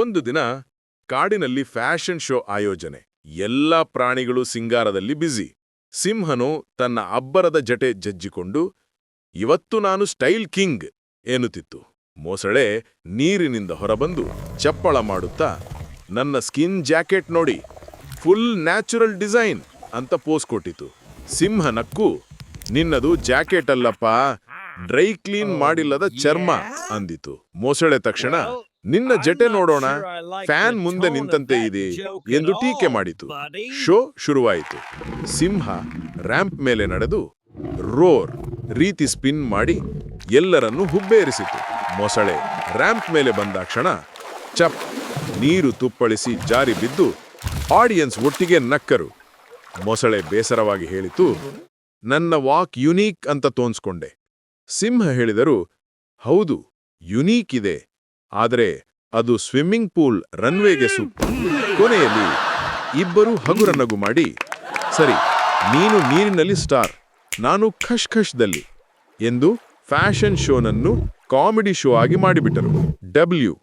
ಒಂದು ದಿನ ಕಾಡಿನಲ್ಲಿ ಫ್ಯಾಷನ್ ಶೋ ಆಯೋಜನೆ. ಎಲ್ಲ ಪ್ರಾಣಿಗಳು ಸಿಂಗಾರದಲ್ಲಿ ಬ್ಯುಸಿ. ಸಿಂಹನು ತನ್ನ ಅಬ್ಬರದ ಜಟೆ ಜಜ್ಜಿಕೊಂಡು, ಇವತ್ತು ನಾನು ಸ್ಟೈಲ್ ಕಿಂಗ್ ಎನ್ನುತ್ತಿತ್ತು. ಮೊಸಳೆ ನೀರಿನಿಂದ ಹೊರಬಂದು ಚಪ್ಪಳ ಮಾಡುತ್ತಾ, ನನ್ನ ಸ್ಕಿನ್ ಜಾಕೆಟ್ ನೋಡಿ, ಫುಲ್ ನ್ಯಾಚುರಲ್ ಡಿಸೈನ್ ಅಂತ ಪೋಸ್ ಕೊಟ್ಟಿತು ಸಿಂಹನಕ್ಕೂ ನಿನ್ನದು ಜಾಕೆಟ್ ಅಲ್ಲಪ್ಪ, ಡ್ರೈ ಕ್ಲೀನ್ ಮಾಡಿಲ್ಲದ ಚರ್ಮ ಅಂದಿತು ಮೊಸಳೆ ತಕ್ಷಣ ನಿನ್ನ ಜಟೆ ನೋಡೋಣ ಫ್ಯಾನ್ ಮುಂದೆ ನಿಂತಂತೆ ಇದೆ ಎಂದು ಟೀಕೆ ಮಾಡಿತು. ಶೋ ಶುರುವಾಯಿತು. ಸಿಂಹ ರ್ಯಾಂಪ್ ಮೇಲೆ ನಡೆದು ರೋರ್ ರೀತಿ ಸ್ಪಿನ್ ಮಾಡಿ ಎಲ್ಲರನ್ನೂ ಹುಬ್ಬೇರಿಸಿತು. ಮೊಸಳೆ ರ್ಯಾಂಪ್ ಮೇಲೆ ಬಂದಾಕ್ಷಣ ಚಪ್ ನೀರು ತುಪ್ಪಳಿಸಿ ಜಾರಿ ಬಿದ್ದು ಆಡಿಯನ್ಸ್ ಒಟ್ಟಿಗೆ ನಕ್ಕರು. ಮೊಸಳೆ ಬೇಸರವಾಗಿ ಹೇಳಿತು ನನ್ನ ವಾಕ್ ಯುನೀಕ್ ಅಂತ ತೋನ್ಸ್ಕೊಂಡೆ. ಸಿಂಹ ಹೇಳಿದರು ಹೌದು ಯುನೀಕ್ ಇದೆ. ಆದರೆ ಅದು ಸ್ವಿಮ್ಮಿಂಗ್ ಪೂಲ್ ರನ್ವೇಗೆ ಸೂಕ್ತ ಕೊನೆಯಲ್ಲಿ ಇಬ್ಬರು ಹಗುರನಗು ಮಾಡಿ, ಸರಿ, ನೀನು ನೀರಿನಲ್ಲಿ ಸ್ಟಾರ್, ನಾನು ಖಶ್ ಖಶ್ದಲ್ಲಿ ಎಂದು ಫ್ಯಾಷನ್ ಶೋನನ್ನು ಕಾಮಿಡಿ ಶೋ ಆಗಿ ಮಾಡಿಬಿಟ್ಟರು. ಡಬ್ಲ್ಯೂ